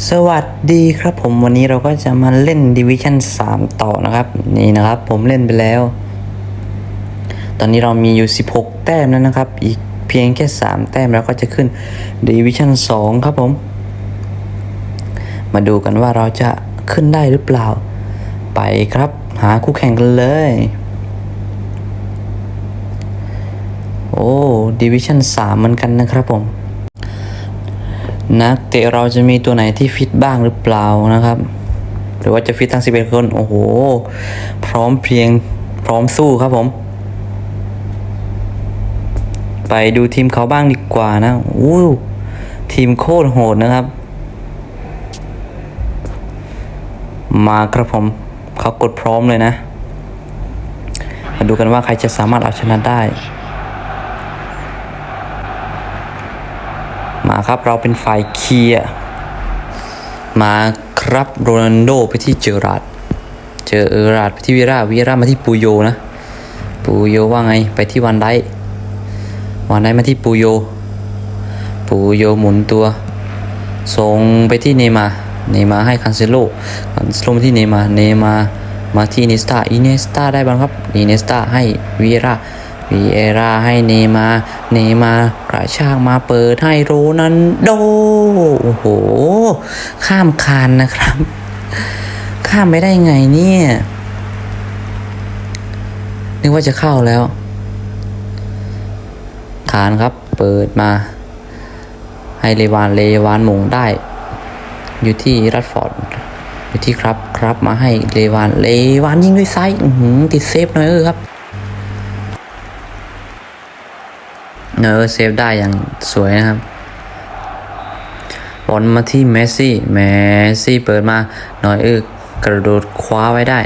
สวัสดีครับผมวันนี้เราก็จะมาเล่น Division 3 ต่อนะครับ นี่นะครับผมเล่นไปแล้ว ตอนนี้เรามีอยู่ 16 แต้มแล้วนะครับ อีกเพียงแค่ 3 แต้มแล้วก็จะขึ้น Division 2 ครับผม มาดูกันว่าเราจะขึ้นได้หรือเปล่า ไปครับหาคู่แข่งกันเลย โอ้ Division 3 เหมือนกันนะครับผม นักเตะเราจะมีตัวไหนที่ฟิตบ้างหรือเปล่านะครับ หรือว่าจะฟิตทั้ง 11 คน โอ้โห พร้อมเพียงพร้อมสู้ครับผม ไปดูทีมเขาบ้างดีกว่านะอู้ทีมโคตรโหดนะครับ มาครับผมเขากดพร้อมเลยนะ มาดูกันว่าใครจะสามารถเอาชนะได้ มา ครับ เราเป็นฝ่ายเคลียร์มาครับโรนัลโดไปที่เจอราดเจอเอราดไปที่วีราวีรามาที่ปูโยนะปูโยว่าไงไปที่วันไดวันไดมาที่ปูโย ปูโยหมุนตัวส่งไปที่เนมาเนมาให้คันเซโลคันเซโลมาที่เนมาเนมามาที่อินเนสตาอินเนสตาได้บ้างครับอินเนสตาให้วีรา วีเอราให้เนมาเนมากระชากมาเปิดให้โรนันโดโอ้โห ข้ามคานนะครับ ข้ามไม่ได้ไงเนี่ย นึกว่าจะเข้าแล้ว คานครับ เปิดมา ให้เลวานเลวานมงได้ อยู่ที่รัดฟอร์ดอยู่ที่ครับครับมาให้เลวานเลวานยิงด้วยไซ้ายอื้อหือติดเซฟหน่อยเออครับ เออเซฟได้อย่างสวยนะครับบอลมาที่เมสซี่เมสซี่เปิดมาหน่อยเออกระโดดคว้าไว้ได้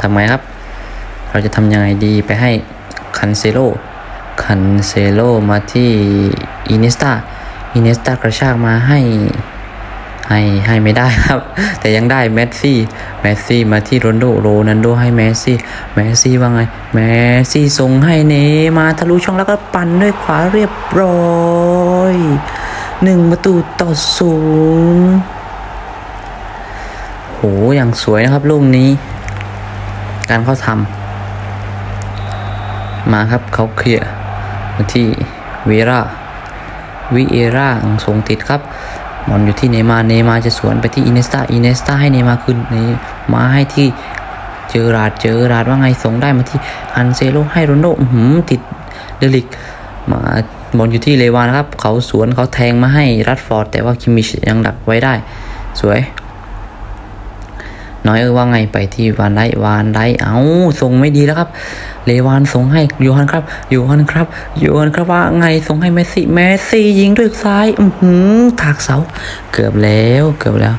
ทำไงครับ เราจะทำยังไงดีไปให้คันเซโลคันเซโลมาที่อินเนสตาอินเนสตากระชากมาให้ ให้ให้ไม่ได้ครับ แต่ยังได้เมสซี่เมสซี่มาที่โรนโดโรนันโดให้เมสซี่เมสซี่ว่าไงเมสซี่ส่งให้เนมาทะลุช่องแล้วก็ปั่นด้วยขวาเรียบร้อยหนึ่งประตูต่อศูนย์โหอย่างสวยนะครับลูกนี้ การเข้าทำมาครับเขาเคลียร์มาที่เวราวิเอร่าส่งติดครับ บอลอยู่ที่เนมาเนมาจะสวนไปที่อินเนสตาอินเนสตาให้เนมาขึ้นเนมาให้ที่เจอราดเจอราดว่าไงส่งได้มาที่อันเซโลให้โรนโดหืมติดเดลิกมาบอลอยู่ที่เลวานนะครับ เขาสวนเขาแทงมาให้รัดฟอร์ดแต่ว่าคิมมิชยังดักไว้ได้ สวย น้อยเออว่าไงไปที่วานไดวานไดเอาส่งไม่ดีแล้วครับ เลวานส่งให้ยูฮันครับยูฮันครับยูฮันครับว่าไงส่งให้เมสซี่เมสซี่ยิงด้วยซ้าย อือหือถากเสา เกือบแล้วเกือบแล้ว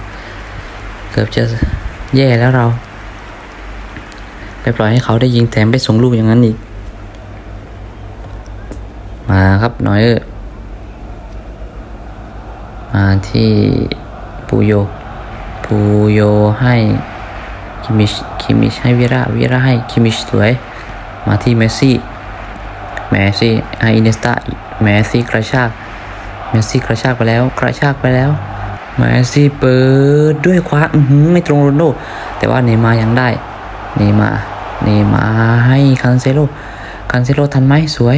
เกือบจะแย่แล้วเรา ไปปล่อยให้เขาได้ยิงแถมไปส่งลูกอย่างนั้นอีก มาครับน้อยเออมาที่ปูโย ปูโยให้คิมิชคิมิชให้วิระวิระให้คิมิชสวย มาที่เมสซี่เมสซี่ให้อินเนสตาเมสซี่กระชากเมสซี่กระชากไปแล้วกระชากไปแล้วเมสซี่เปิดด้วยขวาอืไม่ตรงโรนลโด แต่ว่าเนมายังได้เนมาเนมาให้คันเซโลคันเซโลทันไหมสวย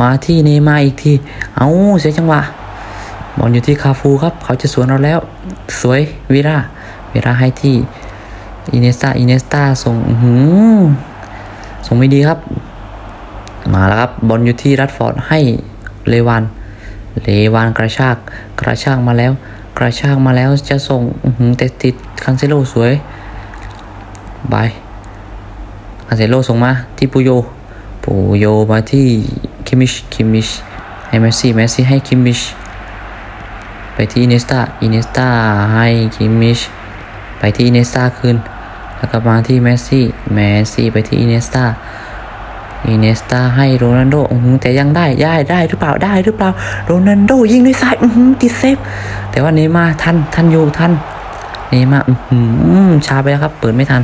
มาที่เนมาอีกที เอาเสียจังหวะบอลอยู่ที่คาฟูครับ เขาจะสวนเราแล้ว สวยวีรา เวีราให้ที่อินเนสตาอินเนสตาส่งอือหืส่งไม่ดีครับ มาแล้วครับบอลอยู่ที่รัดฟอร์ดให้เลวานเลวานกระชากกระชากมาแล้ว กระชากมาแล้วจะส่งอือหือแต่ติดคันเซโลสวยบายคันเซโลส่งมาที่ปูโยปูโยมาที่คิมิชคิมิชให้เมสซี่เมสซี่ให้คิมิชไปที่อินเนสตาอินเนสตาให้คิมิช ไปที่อินเนสตาคืนแล้วก็มาที่เมสซี่เมสซี่ไปที่อินเนสตาอินเนสตาให้โรนัลโดอื้อหือแต่ยังได้ได้ได้หรือเปล่าได้หรือเปล่า โรนัลโดยิงด้วยซ้ายอื้อหือติดเซฟ แต่ว่าเนมาร์ทันทันอยู่ทันเนมาอื้อหือช้าไปแล้วครับ เปิดไม่ทัน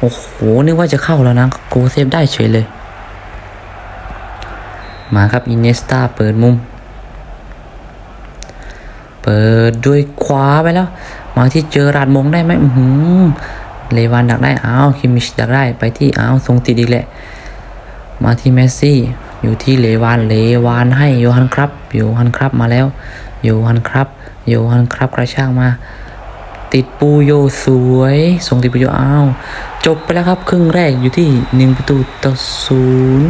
โอ้โห นึกว่าจะเข้าแล้วนะโกเซฟได้เฉยเลย มาครับอินเนสตาเปิดมุม เปิดด้วยขวาไปแล้ว มาที่เจอราดมงได้ไหมอื้อหือเลวานดักได้อ้าวคิมมิชดักได้ไปที่อ้าวทรงติดอีกแหละ มาที่เมสซี่ อยู่ที่เลวานเลวานให้โยฮันครับโยฮันครับมาแล้วโยฮันครับโยฮันครับกระชากมา ติดปูโยสวยส่งติดปูโยอ้าวจบไปแล้วครับ ครึ่งแรกอยู่ที่หนึ่งประตูต่อศูนย์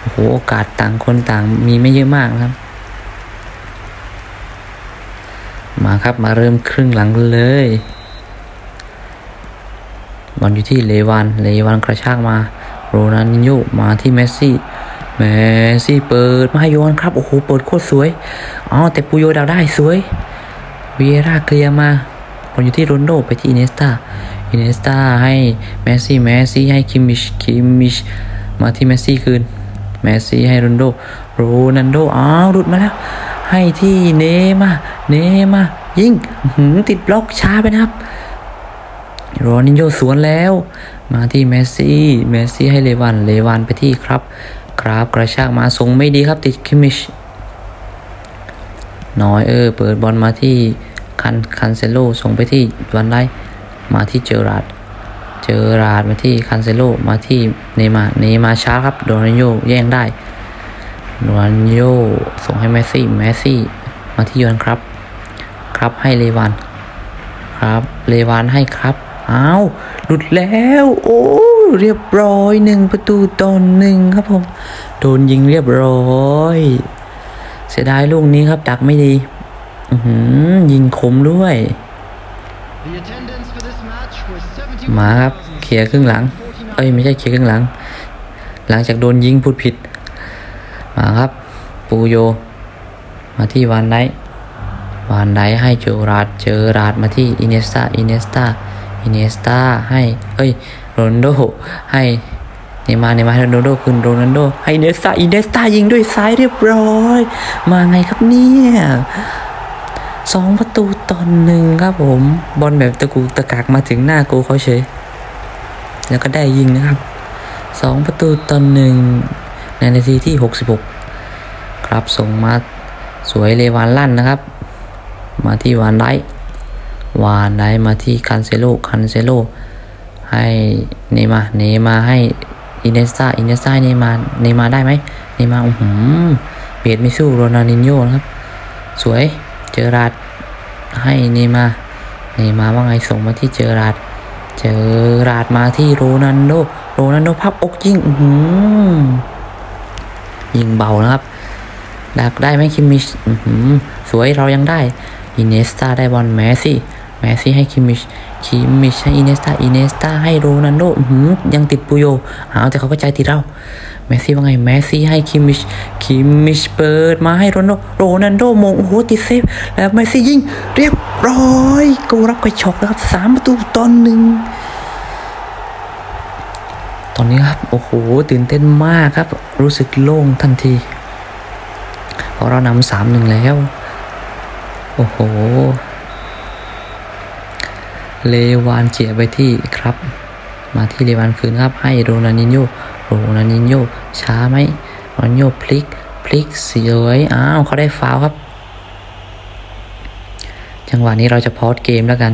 โอ้โหโอกาสต่างคนต่างมีไม่เยอะมากนะครับ มาครับมาเริ่มครึ่งหลังเลยบอลอยู่ที่เลวานเลวานกระชากมา โรนันโยมาที่เมสซี่เมสซี่เปิดมาให้โยนครับ โอ้โห เปิดโคตรสวยอ๋อแต่ปูโยดักได้สวยเวียร่าเคลียร์มาบอลอยู่ที่โรนโดไปที่อินเนสตาอินเนสตาให้เมสซี่เมสซี่ให้คิมมิชคิมมิชมาที่เมสซี่คืนเมสซี่ให้โรนโดโรนัลโดอ้าวหลุดมาแล้ว ให้ที่เนมาเนมายิงหืติดบล็อกช้าไปนะครับโรนินโยสวนแล้ว มาที่เมสซี่เมสซี่ให้เลวันเลวันไปที่ครับ ครับกระชากมาส่งไม่ดีครับติดคิมิชน้อยเออเปิดบอลมาที่คันคันเซโลส่งไปที่วันไลมาที่เจอราดเจอราดมาที่คันเซโลมาที่เนมาเนมาช้าครับโรนัลโยแย่งได้ โรนัลโยส่งให้เมสซี่เมสซี่มาที่ยอนครับ ครับให้เลวันครับ เลวานให้ครับ อ้าว หลุดแล้ว โอ้ เรียบร้อยหนึ่งประตูต่อหนึ่งครับผม โดนยิงเรียบร้อย เสียดายลูกนี้ครับ ดักไม่ดีอืยิงคมด้วย มาครับเคลียครึ่งหลัง เอ้ย ไม่ใช่เคลียครึ่งหลัง หลังจากโดนยิงพูดผิด มาครับ ปูโย มาที่วานไดวานไดให้เจอราดเจอราดมาที่อินเนสตาอินเนสตาอินเนสตาให้เอ้ยโรนโดให้เนมาเนมาโรนลโดคืนโรนัลโด ให้อินเนสตาอินเนสตายิงด้วยซ้ายเรียบร้อย มาไงครับเนี่ยสองประตูต่อหนึ่งครับผม บอลแบบตะกุตะกักมาถึงหน้าโกเขาเฉย แล้วก็ได้ยิงนะครับสองประตูต่อหนึ่ง ในนาทีที่ 66 ครับส่งมาสวยเลวานลั่นนะครับ มาที่วานไดวานไดมาที่คันเซโลคันเซโลให้เนมาเนมาให้อินเนสตาอินเนสตาเนมาเนมาได้ไหมเนมาอื้อหือเบียดไม่สู้โรนัลดินโญ่นะครับ สวยเจอราดให้เนมาเนมาว่าไงส่งมาที่เจอราดเจอราดมาที่โรนันโดโรนันโดพับอกยิงอื้อหือ ยิงเบานะครับ ดักได้ไหมคิมมิชอื้อหือสวยเรายังได้อินเนสตาได้บอลแมสซี่แมสซี่ให้คิมมิชคิมมิชให้อินเนสตาอินเนสตาให้โรนันโดหือยังติดปุโยเอาแต่เขาก็ใจติดเราแมสซี่ว่าไงแมสซี่ให้คิมมิชคิมมิชเปิดมาให้โรนัลโดโรนันโดมงโอ้โหติดเซฟแล้วแมสซี่ยิงเรียบร้อยกูรับกระชอกแล้วครับสามประตูต่อหนึ่ง ตอนนี้ครับโอ้โหตื่นเต้นมากครับ รู้สึกโล่งทันทีเพราะเรานำสามหนึ่งแล้ว โอ้โห เลวานเจียไปที่ครับ มาที่เลวานคืนครับ ให้โรนัลดินโยโรนัลดินโยช้าไหมโรนัลดินโยพลิกพลิกสวยอ้าวเขาได้ฟาวครับ จังหวะนี้เราจะพอดเกมแล้วกัน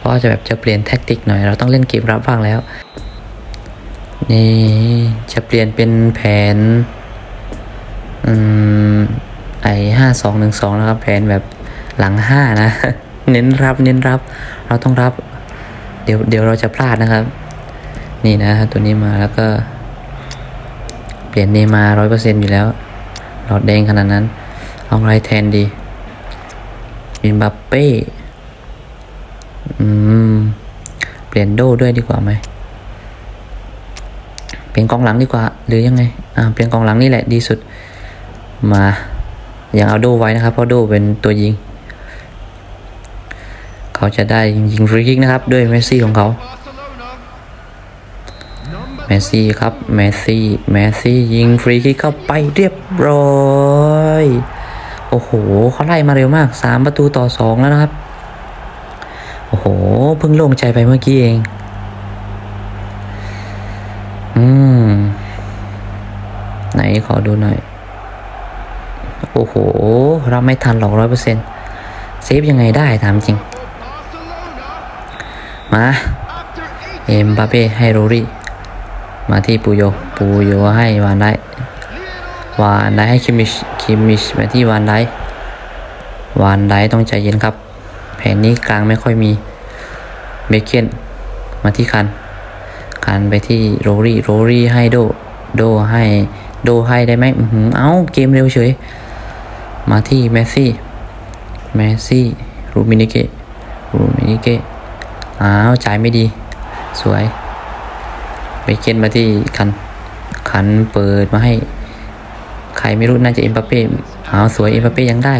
เพราะจะแบบจะเปลี่ยนแท็กติกหน่อย เราต้องเล่นเกมรับบ้างแล้ว นี่จะเปลี่ยนเป็นแผน อืม ไอห้าสองหนึ่งสองนะครับ แผนแบบหลังห้านะ เน้นรับเน้นรับ เราต้องรับ เดี๋ยวเดี๋ยวเราจะพลาดนะครับ นี่นะตัวนี้มาแล้วก็ เปลี่ยนเนมาร้อยเปอร์เซ็นอยู่แล้วหลอดแดงขนาดนั้น เอาอะไรแทนดีเป็นบัปเป้ อืม เปลี่ยนโดด้วยดีกว่าไหม เปลี่ยนกองหลังดีกว่า หรือยังไง อ่า เปลี่ยนกองหลังนี่แหละดีสุด มาอยังเอาโดไว้นะครับ เพราะโดเป็นตัวยิง เขาจะได้ยิงฟรีคิกนะครับ ด้วยเมสซี่ของเขา เมสซี่ครับ เมสซี่ เมสซี่ยิงฟรีคิกเข้าไปเรียบร้อย โอ้โห เขาไล่มาเร็วมากสามประตูต่อสองแล้วนะครับ โอ้โห เพิ่งโล่งใจไปเมื่อกี้เอง อืม ไหนขอดูหน่อย โอ้โหเราไม่ทันหรอกร้อยเปอร์เซ็นต์เซฟยังไงได้ถามจริง มา เอ็มบาเป้ให้โรรี่ มาที่ปูโย ปูโยให้วานได้วานได้ให้คิมิช คิมิชมาที่วานได้วานได้ต้องใจเย็นครับ แผนนี้กลางไม่ค่อยมีเบเกนมาที่คัน คันไปที่โรรี่โรรี่ให้โด โดให้โดให้ได้ไหมอือหือเอ้าเกมเร็วเฉย มาที่เมสซี่เมสซี่รูมินิเกะรูมินิเกะอ้าวจ่ายไม่ดี สวยไปเกนมาที่คัน คันเปิดมาให้ ใครไม่รู้น่าจะเอ็มบัปเป้อ้าวสวยเอ็มบัปเป้ยังได้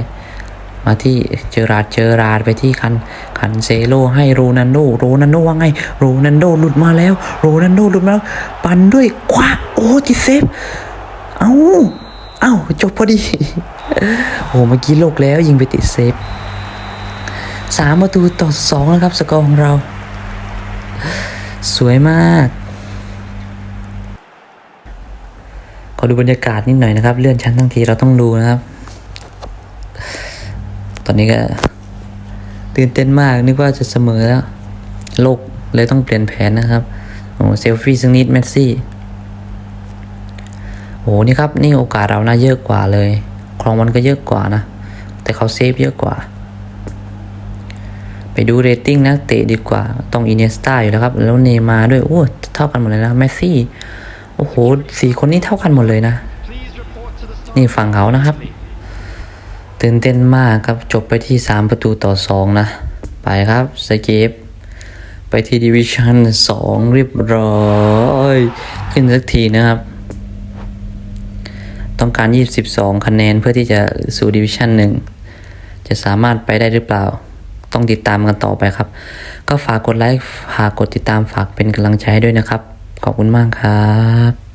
มาที่เจอราดเจอราดไปที่คันคันเซโลให้โรนันโดโรนันโดว่าไงโรนันโดหลุดมาแล้วโรนันโดหลุดมาแล้วปันด้วยคว้าโอ้ติเซฟเอ้าเอ้าจบพอดีโอ้เมื่อกี้โลกแล้วยิงไปติดเซฟสามประตูต่อสองนะครับสกอร์ของเรา สวยมากขอดูบรรยากาศนิดหน่อยนะครับ เลื่อนชั้นทั้งทีเราต้องดูนะครับ อนนี้ก็ตื่นเต้นมากนึกว่าจะเสมอแล้ว โลกเลยต้องเปลี่ยนแผนนะครับโอ้เซลฟี่สักนิดเมสซี่โอ้นี่ครับนี่โอกาสเราน่าเยอะกว่าเลยครองมันก็เยอะกว่านะ แต่เขาเซฟเยอะกว่า ไปดูเรตติ้งนักเตะดีกว่าต้องอินเนสตาอยู่แล้วครับ แล้วเนมาด้วยโอ้เท่ากันหมดเลยนะเมสซี่โอ้โหสี่คนนี้เท่ากันหมดเลยนะ นี่ฝั่งเขานะครับ ตื่นเต้นมากครับ จบไปที่ 3 ประตูต่อ 2 นะ ไปครับสเกปไปที่ดิวิชั่น2 เรียบร้อย ขึ้นสักทีนะครับ ต้องการ 22 คะแนนเพื่อที่จะสู่ดิวิชั่น1 จะสามารถไปได้หรือเปล่า ต้องติดตามกันต่อไปครับ ก็ฝากกดไลค์ ฝากกดติดตามฝากเป็นกำลังใจให้ด้วยนะครับ ขอบคุณมากครับ